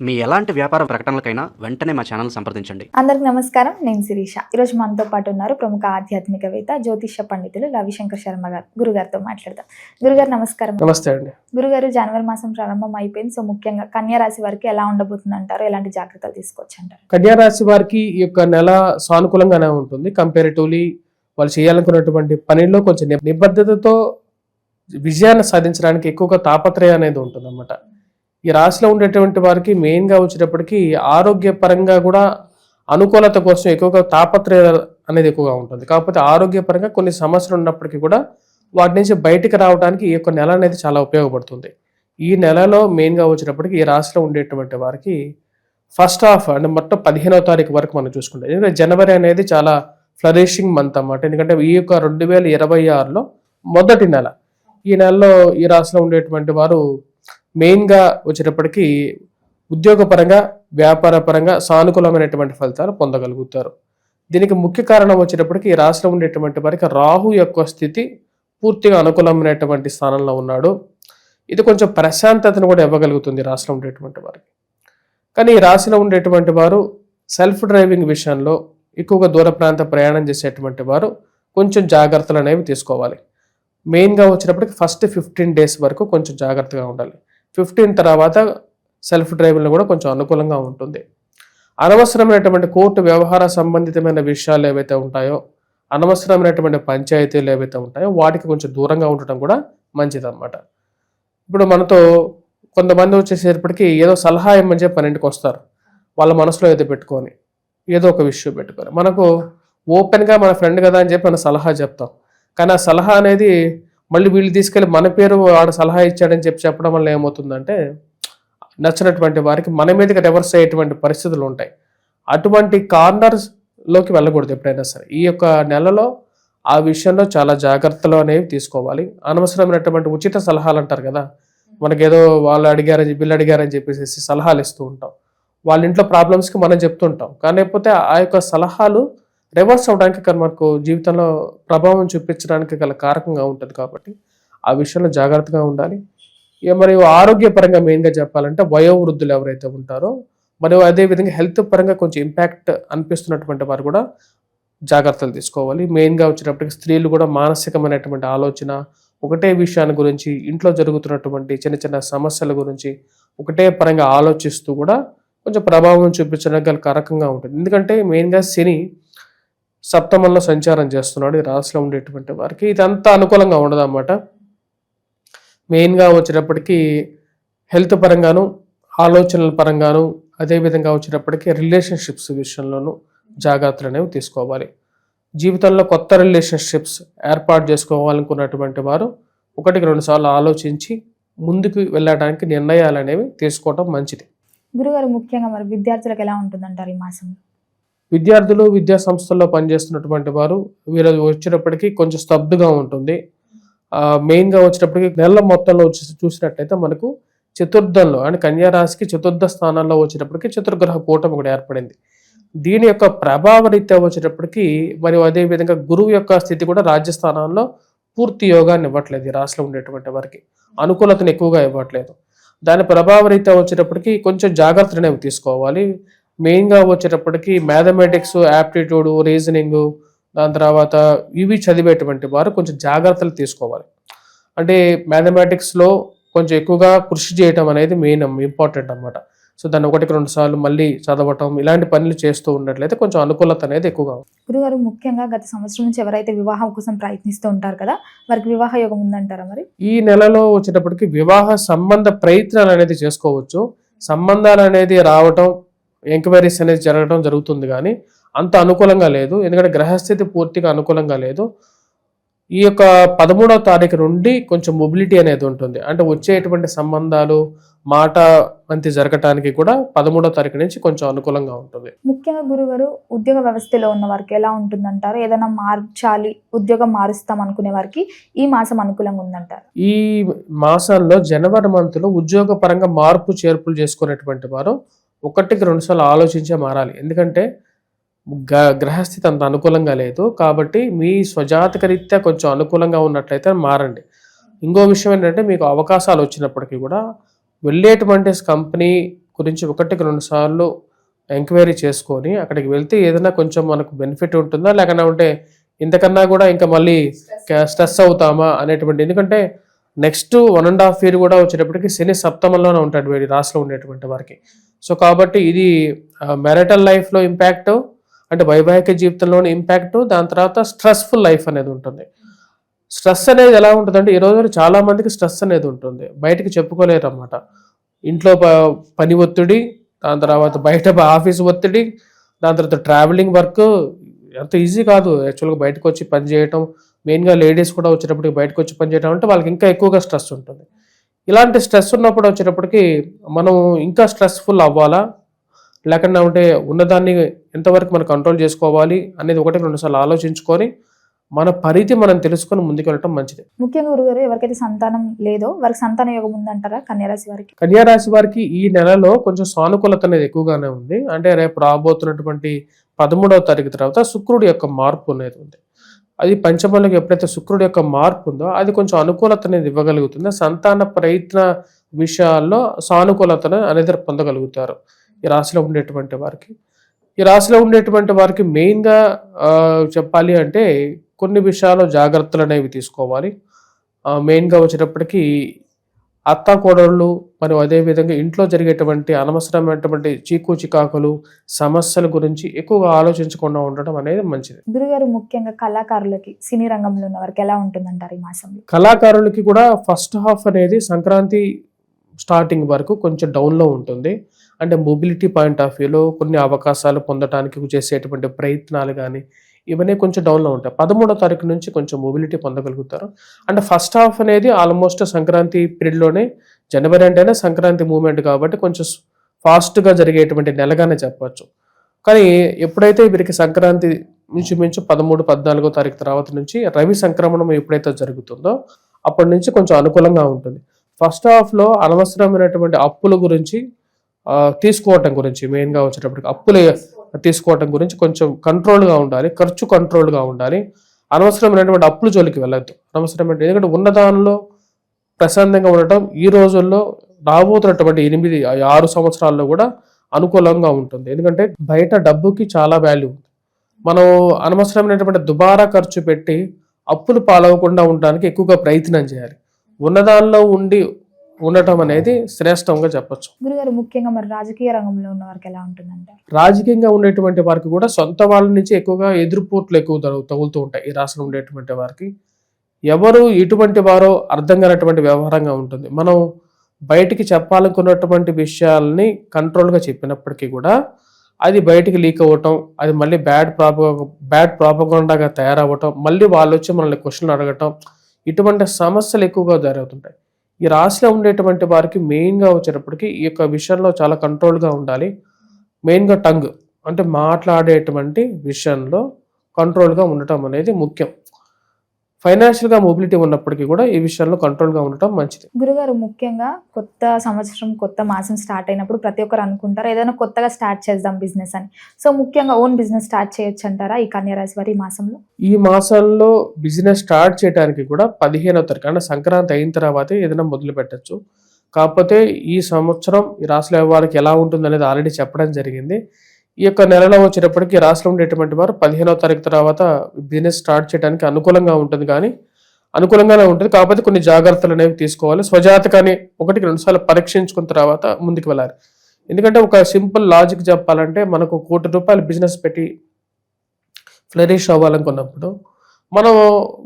మీ ఎలాంటి వ్యాపార ప్రకటనలకైనా వెంటనే మా ఛానల్ సంప్రదించండి. అందరికి నమస్కారం. నేను శిరీష. ఈరోజు మనతో పాటు ఉన్నారు ప్రముఖ ఆధ్యాత్మికవేత్త జ్యోతిష పండితులు రవిశంకర్ శర్మ గారు. గురుగారితో మాట్లాడదాం. గురుగారు నమస్కారం. నమస్తే అండి. గురుగారు జనవరి మాసం ప్రారంభం అయిపోయింది. సో ముఖ్యంగా కన్యా రాశి వారికి ఎలా ఉండబోతుంది అంటారు ఎలాంటి జాగ్రత్తలు తీసుకోవచ్చు అంటారు కన్యా రాశి వారికి ఈ యొక్క నెల సానుకూలంగానే ఉంటుంది. కంపారిటివ్లీ వాళ్ళు చేయాలనుకున్నటువంటి పనిలో కొంచెం నిబ- నిబద్ధతతో విజయాన్ని సాధించడానికి ఎక్కువగా తాపత్రయం అనేది ఉంటుంది అనమాట ఈ రాశిలో ఉండేటువంటి వారికి మెయిన్గా వచ్చేటప్పటికి ఆరోగ్యపరంగా కూడా అనుకూలత కోసం ఎక్కువగా తాపత్రయ అనేది ఎక్కువగా ఉంటుంది. కాకపోతే ఆరోగ్యపరంగా కొన్ని సమస్యలు ఉన్నప్పటికీ కూడా వాటి నుంచి బయటికి రావడానికి ఈ యొక్క నెల అనేది చాలా ఉపయోగపడుతుంది. ఈ నెలలో మెయిన్గా వచ్చేటప్పటికి ఈ రాశిలో ఉండేటువంటి వారికి ఫస్ట్ హాఫ్ అంటే మొత్తం పదిహేనవ తారీఖు వరకు మనం చూసుకుంటాం ఎందుకంటే జనవరి అనేది చాలా ఫ్లరిషింగ్ మంత్ అన్నమాట. ఎందుకంటే ఈ యొక్క రెండు వేల ఇరవై ఆరులో మొదటి నెల. ఈ నెలలో ఈ రాశిలో ఉండేటువంటి వారు మెయిన్గా వచ్చేటప్పటికీ ఉద్యోగపరంగా వ్యాపార పరంగా సానుకూలమైనటువంటి ఫలితాలు పొందగలుగుతారు. దీనికి ముఖ్య కారణం వచ్చేటప్పటికి ఈ రాశిలో ఉండేటువంటి వారికి రాహు యొక్క స్థితి పూర్తిగా అనుకూలమైనటువంటి స్థానంలో ఉన్నాడు. ఇది కొంచెం ప్రశాంతతను కూడా ఇవ్వగలుగుతుంది రాష్ట్రం రాశిలో ఉండేటువంటి వారికి. కానీ ఈ రాశిలో ఉండేటువంటి వారు సెల్ఫ్ డ్రైవింగ్ విషయంలో ఎక్కువగా దూర ప్రాంత ప్రయాణం చేసేటువంటి వారు కొంచెం జాగ్రత్తలు అనేవి తీసుకోవాలి. మెయిన్గా వచ్చినప్పటికి ఫస్ట్ ఫిఫ్టీన్ డేస్ వరకు కొంచెం జాగ్రత్తగా ఉండాలి. ఫిఫ్టీన్ తర్వాత సెల్ఫ్ డ్రైవింగ్లో కూడా కొంచెం అనుకూలంగా ఉంటుంది. అనవసరమైనటువంటి కోర్టు వ్యవహార సంబంధితమైన విషయాలు ఏవైతే ఉంటాయో అనవసరమైనటువంటి పంచాయతీలు ఏవైతే ఉంటాయో వాటికి కొంచెం దూరంగా ఉండటం కూడా మంచిదన్నమాట. ఇప్పుడు మనతో కొంతమంది వచ్చేసేపటికి ఏదో సలహా ఇమ్మని చెప్పి పన్నెండుకి వస్తారు. వాళ్ళ మనసులో ఏదో పెట్టుకొని ఏదో ఒక విషయం పెట్టుకొని. మనకు ఓపెన్గా మన ఫ్రెండ్ కదా అని చెప్పి మన సలహా చెప్తాం. కానీ ఆ సలహా అనేది మళ్ళీ వీళ్ళు తీసుకెళ్ళి మన పేరు వాడు సలహా ఇచ్చాడని చెప్పి చెప్పడం వల్ల ఏమవుతుందంటే నచ్చినటువంటి వారికి మన మీదకి రివర్స్ అయ్యేటువంటి పరిస్థితులు ఉంటాయి. అటువంటి కార్నర్స్లోకి వెళ్ళకూడదు ఎప్పుడైనా సరే. ఈ యొక్క నెలలో ఆ విషయంలో చాలా జాగ్రత్తలు అనేవి తీసుకోవాలి. అనవసరమైనటువంటి ఉచిత సలహాలు అంటారు కదా మనకేదో వాళ్ళు అడిగారని వీళ్ళు అడిగారని చెప్పేసి సలహాలు ఇస్తూ ఉంటాం. వాళ్ళ ఇంట్లో ప్రాబ్లమ్స్కి మనం చెప్తుంటాం. కానీ లేకపోతే ఆ యొక్క సలహాలు డైవర్స్ అవడానికి కానీ మనకు జీవితంలో ప్రభావం చూపించడానికి గల కారకంగా ఉంటుంది కాబట్టి ఆ విషయంలో జాగ్రత్తగా ఉండాలి. ఇక మరియు ఆరోగ్యపరంగా మెయిన్గా చెప్పాలంటే వయోవృద్ధులు ఎవరైతే ఉంటారో మరియు అదేవిధంగా హెల్త్ పరంగా కొంచెం ఇంపాక్ట్ అనిపిస్తున్నటువంటి వారు కూడా జాగ్రత్తలు తీసుకోవాలి. మెయిన్గా వచ్చేటప్పటికి స్త్రీలు కూడా మానసికమైనటువంటి ఆలోచన ఒకటే విషయాన్ని గురించి ఇంట్లో జరుగుతున్నటువంటి చిన్న చిన్న సమస్యల గురించి ఒకటే పరంగా ఆలోచిస్తూ కూడా కొంచెం ప్రభావం చూపించడానికి గల కారకంగా ఉంటుంది. ఎందుకంటే మెయిన్గా శని సప్తమంలో సంచారం చేస్తున్నాడు ఈ రాశిలో ఉండేటువంటి వారికి. ఇదంతా అనుకూలంగా ఉండదు అన్నమాట మెయిన్గా వచ్చేటప్పటికి హెల్త్ పరంగాను ఆలోచనల పరంగాను అదేవిధంగా వచ్చేటప్పటికి రిలేషన్షిప్స్ విషయంలోనూ జాగ్రత్తలు అనేవి తీసుకోవాలి. జీవితంలో కొత్త రిలేషన్షిప్స్ ఏర్పాటు చేసుకోవాలనుకున్నటువంటి వారు ఒకటికి రెండు సార్లు ఆలోచించి ముందుకు వెళ్ళడానికి నిర్ణయాలు అనేవి తీసుకోవడం మంచిది. గురుగారు ముఖ్యంగా మరి విద్యార్థులకు ఎలా ఉంటుందంటారు ఈ మాసంలో విద్యార్థులు విద్యా సంస్థల్లో పనిచేస్తున్నటువంటి వారు వీరు వచ్చేటప్పటికి కొంచెం స్తబ్దుగా ఉంటుంది. మెయిన్గా వచ్చేటప్పటికి నెల మొత్తంలో వచ్చి చూసినట్టయితే మనకు చతుర్థంలో అంటే కన్యారాశికి చతుర్థ స్థానాల్లో వచ్చేటప్పటికి చతుర్గ్రహ కూటమి కూడా ఏర్పడింది. దీని యొక్క ప్రభావరీత్యా వచ్చేటప్పటికీ వచ్చేటప్పటికి మరియు అదే విధంగా గురువు యొక్క స్థితి కూడా రాజ్యస్థానాల్లో పూర్తి యోగాన్ని ఇవ్వట్లేదు ఈ రాశిలో ఉండేటువంటి వారికి. అనుకూలతను ఎక్కువగా ఇవ్వట్లేదు. దాని ప్రభావ రీత్యా వచ్చేటప్పటికి కొంచెం జాగ్రత్తలు అనేవి తీసుకోవాలి. మెయిన్గా వచ్చేటప్పటికి మ్యాథమెటిక్స్ యాప్టిట్యూడ్ రీజనింగ్ దాని తర్వాత ఇవి చదివేటువంటి వారు కొంచెం జాగ్రత్తలు తీసుకోవాలి. అంటే మ్యాథమెటిక్స్లో కొంచెం ఎక్కువగా కృషి చేయటం అనేది మెయిన్ ఇంపార్టెంట్ అన్నమాట. సో దాన్ని ఒకటికి రెండు సార్లు మళ్ళీ చదవటం ఇలాంటి పనులు చేస్తూ ఉన్నట్లయితే కొంచెం అనుకూలత అనేది ఎక్కువగా. గురుగారు ముఖ్యంగా గత సంవత్సరం నుంచి ఎవరైతే వివాహం కోసం ప్రయత్నిస్తూ ఉంటారు కదా వారికి వివాహ యోగం ఉందంటారా మరి? ఈ నెలలో వచ్చేటప్పటికి వివాహ సంబంధ ప్రయత్నాలు అనేది చేసుకోవచ్చు. సంబంధాలు అనేది రావటం ఎంక్వైరీస్ అనేది జరగడం జరుగుతుంది కానీ అంత అనుకూలంగా లేదు. ఎందుకంటే గ్రహస్థితి పూర్తిగా అనుకూలంగా లేదు. ఈ యొక్క పదమూడవ తారీఖు నుండి కొంచెం మొబిలిటీ అనేది ఉంటుంది. అంటే వచ్చేటువంటి సంబంధాలు మాట అంతి జరగటానికి కూడా పదమూడవ తారీఖు నుంచి కొంచెం అనుకూలంగా ఉంటుంది. ముఖ్యంగా గురుగారు ఉద్యోగ వ్యవస్థలో ఉన్న వారికి ఎలా ఉంటుందంటారు? ఏదైనా మార్చాలి ఉద్యోగం మారుస్తాం అనుకునే వారికి ఈ మాసం అనుకూలంగా ఉందంటారు? ఈ మాసాల్లో జనవరి మంత్లో ఉద్యోగ పరంగా మార్పు చేర్పులు చేసుకునేటువంటి వారు ఒకటికి రెండు సార్లు ఆలోచించే మారాలి. ఎందుకంటే గ- గ్రహస్థితి అంత అనుకూలంగా లేదు. కాబట్టి మీ స్వజాతక రీత్యా కొంచెం అనుకూలంగా ఉన్నట్లయితే మారండి. ఇంకో విషయం ఏంటంటే మీకు అవకాశాలు వచ్చినప్పటికీ కూడా వెళ్ళేటువంటి కంపెనీ గురించి ఒకటికి రెండు సార్లు ఎంక్వైరీ చేసుకొని అక్కడికి వెళ్తే ఏదైనా కొంచెం మనకు బెనిఫిట్ ఉంటుందా? లేకన్నా ఉంటే ఇంతకన్నా కూడా ఇంకా మళ్ళీ స్ట్రెస్ అవుతామా? అనేటువంటి ఎందుకంటే next one and half year కూడా వచ్చేటప్పటికి శని సప్తమంలోనే ఉంటాడు వీడి రాశిలో ఉండేటువంటి వారికి. సో కాబట్టి ఇది మ్యారిటల్ లైఫ్లో ఇంపాక్ట్ అంటే వైవాహిక జీవితంలోని ఇంపాక్ట్ దాని తర్వాత స్ట్రెస్ఫుల్ లైఫ్ అనేది ఉంటుంది. స్ట్రెస్ అనేది ఎలా ఉంటుందంటే ఈ రోజు చాలా మందికి స్ట్రెస్ అనేది ఉంటుంది. బయటకి చెప్పుకోలేరు అన్నమాట ఇంట్లో ప- పని ఒత్తిడి దాని తర్వాత బయట ఆఫీస్ ఒత్తిడి దాని తర్వాత ట్రావెలింగ్ వర్క్ అంత ఈజీ కాదు. యాక్చువల్గా బయటకు వచ్చి పని చేయటం మెయిన్గా లేడీస్ కూడా వచ్చేటప్పటికి బయటకు వచ్చి పని చేయడం అంటే వాళ్ళకి ఇంకా ఎక్కువగా స్ట్రెస్ ఉంటుంది. ఇలాంటి స్ట్రెస్ ఉన్నప్పుడు వచ్చేటప్పటికి మనం ఇంకా స్ట్రెస్ఫుల్ అవ్వాలా? లేకుండా ఉంటే ఉన్నదాన్ని ఎంతవరకు మనం కంట్రోల్ చేసుకోవాలి అనేది ఒకటి రెండుసార్లు ఆలోచించుకొని మన పరిధి మనం తెలుసుకొని ముందుకు వెళ్ళటం మంచిది. ముఖ్యంగా గురుగారు ఎవరికైతే సంతానం లేదో వారికి సంతాన యోగం ఉందంటారా కన్యారాశి వారికి? కన్యా రాశి వారికి ఈ నెలలో కొంచెం సానుకూలత అనేది ఎక్కువగానే ఉంది. అంటే రేపు రాబోతున్నటువంటి పదమూడవ తారీఖు తర్వాత శుక్రుడి యొక్క మార్పు అనేది ఉంది. అది పంచమంలోకి ఎప్పుడైతే శుక్రుడి యొక్క మార్పు ఉందో అది కొంచెం అనుకూలత అనేది ఇవ్వగలుగుతుంది. సంతాన ప్రయత్న విషయాల్లో సానుకూలతను అనేది పొందగలుగుతారు ఈ రాశిలో ఉండేటువంటి వారికి. ఈ రాశిలో ఉండేటువంటి వారికి మెయిన్గా చెప్పాలి అంటే కొన్ని విషయాల్లో జాగ్రత్తలు అనేవి తీసుకోవాలి. మెయిన్గా వచ్చేటప్పటికీ అత్త కోడళ్ళు మరియు అదేవిధంగా ఇంట్లో జరిగేటువంటి అనవసరమైనటువంటి చీకు చికాకులు సమస్యల గురించి ఎక్కువగా ఆలోచించకుండా ఉండడం అనేది మంచిది. గురుగారు ముఖ్యంగా కళాకారులకి సినీ రంగంలో ఉన్న వారికి ఎలా ఉంటుందంటారు ఈ మాసంలో? కళాకారులకి కూడా ఫస్ట్ హాఫ్ అనేది సంక్రాంతి స్టార్టింగ్ వరకు కొంచెం డౌన్లో ఉంటుంది. అంటే మొబిలిటీ పాయింట్ ఆఫ్ వ్యూలో కొన్ని అవకాశాలు పొందడానికి చేసేటువంటి ప్రయత్నాలు కానీ ఇవన్నీ కొంచెం డౌన్లో ఉంటాయి. పదమూడో తారీఖు నుంచి కొంచెం మొబిలిటీ పొందగలుగుతారు. అంటే ఫస్ట్ హాఫ్ అనేది ఆల్మోస్ట్ సంక్రాంతి పీరియడ్లోనే జనవరి అంటేనే సంక్రాంతి మూమెంట్ కాబట్టి కొంచెం ఫాస్ట్గా జరిగేటువంటి నెలగానే చెప్పవచ్చు కానీ ఎప్పుడైతే వీరికి సంక్రాంతి మించుమించు పదమూడు పద్నాలుగో తారీఖు తర్వాత నుంచి రవి సంక్రమణం ఎప్పుడైతే జరుగుతుందో అప్పటి నుంచి కొంచెం అనుకూలంగా ఉంటుంది. ఫస్ట్ హాఫ్లో అనవసరమైనటువంటి అప్పుల గురించి తీసుకోవటం గురించి మెయిన్గా వచ్చేటప్పటికి అప్పులు తీసుకోవటం గురించి కొంచెం కంట్రోల్గా ఉండాలి ఖర్చు కంట్రోల్గా ఉండాలి. అనవసరమైనటువంటి అప్పుల జోలికి వెళ్ళద్దు. అనవసరమైన ఎందుకంటే ఉన్నదానిలో ప్రశాంతంగా ఉండటం ఈ రోజుల్లో రాబోతున్నటువంటి ఎనిమిది ఆరు సంవత్సరాల్లో కూడా అనుకూలంగా ఉంటుంది. ఎందుకంటే బయట డబ్బుకి చాలా వాల్యూ ఉంది. మనం అనవసరమైనటువంటి దుబారా ఖర్చు పెట్టి అప్పులు పాలవకుండా ఉండడానికి ఎక్కువగా ప్రయత్నం చేయాలి. ఉన్నదానిలో ఉండి ఉండటం అనేది శ్రేష్టంగా చెప్పొచ్చు. గురుగారు ముఖ్యంగా మరి రాజకీయ రంగంలో ఉన్న వారికి ఎలా ఉంటుందంటారు? రాజకీయంగా ఉండేటువంటి వారికి కూడా సొంత వాళ్ళ నుంచి ఎక్కువగా ఎదురుపోట్లు ఎక్కువ తగు- తగులుతూ ఉంటాయి ఈ రాష్ట్రం ఉండేటువంటి వారికి. ఎవరు ఎటువంటి వారో అర్థం కానటువంటి వ్యవహారంగా ఉంటుంది. మనం బయటికి చెప్పాలనుకున్నటువంటి విషయాల్ని కంట్రోల్గా చెప్పినప్పటికీ కూడా అది బయటికి లీక్ అవ్వటం అది మళ్ళీ బ్యాడ్ ప్రాప బ్యాడ్ ప్రాపగండాగా తయారవ్వటం మళ్ళీ వాళ్ళు వచ్చి మనల్ని క్వశ్చన్లు అడగటం ఇటువంటి సమస్యలు ఎక్కువగా జరుగుతుంటాయి. ఈ రాశిలో ఉండేటువంటి వారికి మెయిన్గా వచ్చేటప్పటికి ఈ యొక్క విషయంలో చాలా కంట్రోల్గా ఉండాలి. మెయిన్గా టంగ్ అంటే మాట్లాడేటువంటి విషయంలో కంట్రోల్గా ఉండటం అనేది ముఖ్యం. ఫైనాన్షియల్గా మొబిలిటీ ఉన్నప్పటికీ కూడా ఈ విషయంలో కంట్రోల్గా ఉండటం మంచిది. గురుగారు ముఖ్యంగా కొత్త సంవత్సరం కొత్త మాసం స్టార్ట్ అయినప్పుడు ప్రతి ఒక్కరు అనుకుంటారు? ఏదైనా కొత్తగా స్టార్ట్ చేద్దాం బిజినెస్ అని. సో ముఖ్యంగా ఓన్ బిజినెస్ స్టార్ట్ చేయొచ్చు అంటారా ఈ కన్యారాశి వారి మాసంలో? ఈ మాసంలో బిజినెస్ స్టార్ట్ చేయడానికి కూడా పదిహేనవ తారీఖు అంటే సంక్రాంతి అయిన తర్వాత ఏదైనా మొదలు పెట్టచ్చు. కాకపోతే ఈ సంవత్సరం ఈ రాశిలో వారికి ఎలా ఉంటుంది అనేది ఆల్రెడీ చెప్పడం జరిగింది. ఈ యొక్క నెలలో వచ్చేటప్పటికి ఈ రాశిలో ఉండేటువంటి వారు పదిహేనవ తారీఖు తర్వాత బిజినెస్ స్టార్ట్ చేయడానికి అనుకూలంగా ఉంటుంది కానీ అనుకూలంగానే ఉంటుంది. కాకపోతే కొన్ని జాగ్రత్తలు అనేవి తీసుకోవాలి. స్వజాతకాన్ని ఒకటికి రెండుసార్లు పరీక్షించుకున్న తర్వాత ముందుకు వెళ్ళాలి. ఎందుకంటే ఒక సింపుల్ లాజిక్ చెప్పాలంటే మనకు కోటి రూపాయలు బిజినెస్ పెట్టి ఫ్లరిష్ అవ్వాలనుకున్నప్పుడు మనం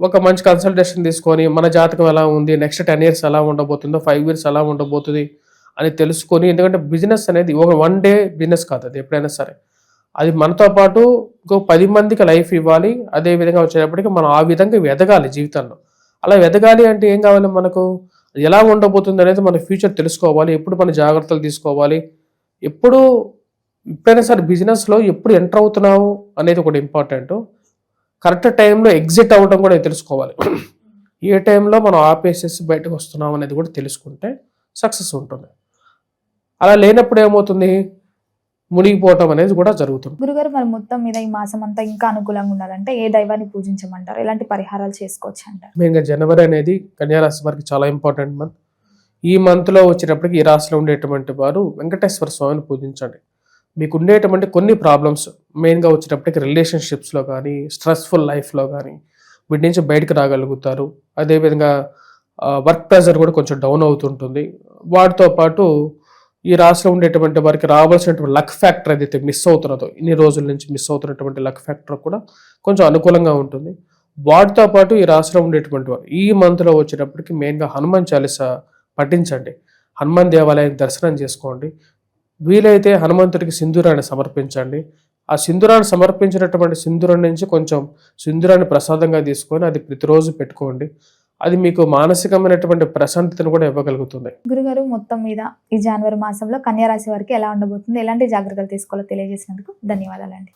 ఒక మంచి కన్సల్టేషన్ తీసుకొని మన జాతకం ఎలా ఉంది నెక్స్ట్ టెన్ ఇయర్స్ ఎలా ఉండబోతుందో ఫైవ్ ఇయర్స్ ఎలా ఉండబోతుంది అని తెలుసుకొని ఎందుకంటే బిజినెస్ అనేది ఒక వన్ డే బిజినెస్ కాదు అది ఎప్పుడైనా సరే. అది మనతో పాటు ఇంకో పది మందికి లైఫ్ ఇవ్వాలి. అదే విధంగా వచ్చేటప్పటికి మనం ఆ విధంగా ఎదగాలి జీవితంలో. అలా ఎదగాలి అంటే ఏం కావాలి మనకు? ఎలా ఉండబోతుంది అనేది మన ఫ్యూచర్ తెలుసుకోవాలి. ఎప్పుడు మన జాగ్రత్తలు తీసుకోవాలి. ఎప్పుడు ఎప్పుడైనా సరే బిజినెస్లో ఎప్పుడు ఎంటర్ అవుతున్నావు అనేది ఒకటి ఇంపార్టెంట్ కరెక్ట్ టైంలో ఎగ్జిట్ అవ్వడం కూడా తెలుసుకోవాలి. ఏ టైంలో మనం ఆపేసేసి బయటకు వస్తున్నాం అనేది కూడా తెలుసుకుంటే సక్సెస్ ఉంటుంది. అలా లేనప్పుడు ఏమవుతుంది? మునిగిపోవటం అనేది కూడా జరుగుతుంది. గురుగారు మరి మొత్తం మీద ఈ మాసం అంతా ఇంకా అనుకూలంగా ఉండాలంటే ఏ దైవాన్ని పూజించమంటారు? ఎలాంటి పరిహారాలు చేసుకోవచ్చు అంటారు? మెయిన్గా జనవరి అనేది కన్యారాశి వారికి చాలా ఇంపార్టెంట్ మంత్. ఈ మంత్లో వచ్చేటప్పటికి ఈ రాశిలో ఉండేటువంటి వారు వెంకటేశ్వర స్వామిని పూజించండి. మీకు ఉండేటువంటి కొన్ని ప్రాబ్లమ్స్ మెయిన్గా వచ్చేటప్పటికి రిలేషన్షిప్స్లో కానీ స్ట్రెస్ఫుల్ లైఫ్లో కానీ వీటి నుంచి బయటకు రాగలుగుతారు. అదేవిధంగా వర్క్ ప్రెజర్ కూడా కొంచెం డౌన్ అవుతుంటుంది. వాటితో పాటు ఈ రాశిలో ఉండేటువంటి వారికి రావాల్సినటువంటి లక్ ఫ్యాక్టర్ ఏదైతే మిస్ అవుతున్నదో ఇన్ని రోజుల నుంచి మిస్ అవుతున్నటువంటి లక్ ఫ్యాక్టర్ కూడా కొంచెం అనుకూలంగా ఉంటుంది. వాటితో పాటు ఈ రాశిలో ఉండేటువంటి వారు ఈ మంత్లో వచ్చేటప్పటికి మెయిన్గా హనుమాన్ చాలీస పఠించండి. హనుమాన్ దేవాలయం దర్శనం చేసుకోండి. వీలైతే హనుమంతుడికి సింధూరాన్ని సమర్పించండి. ఆ సింధూరాన్ని సమర్పించినటువంటి సింధూరం నుంచి కొంచెం సింధూరాన్ని ప్రసాదంగా తీసుకొని అది ప్రతిరోజు పెట్టుకోండి. అది మీకు మానసికమైనటువంటి ప్రశాంతతను కూడా ఇవ్వగలుగుతుంది. గురుగారు మొత్తం మీద ఈ జనవరి మాసంలో కన్యారాశి వారికి ఎలా ఉండబోతుంది? ఎలాంటి జాగ్రత్తలు తీసుకోవాలో తెలియజేసినందుకు ధన్యవాదాలండి.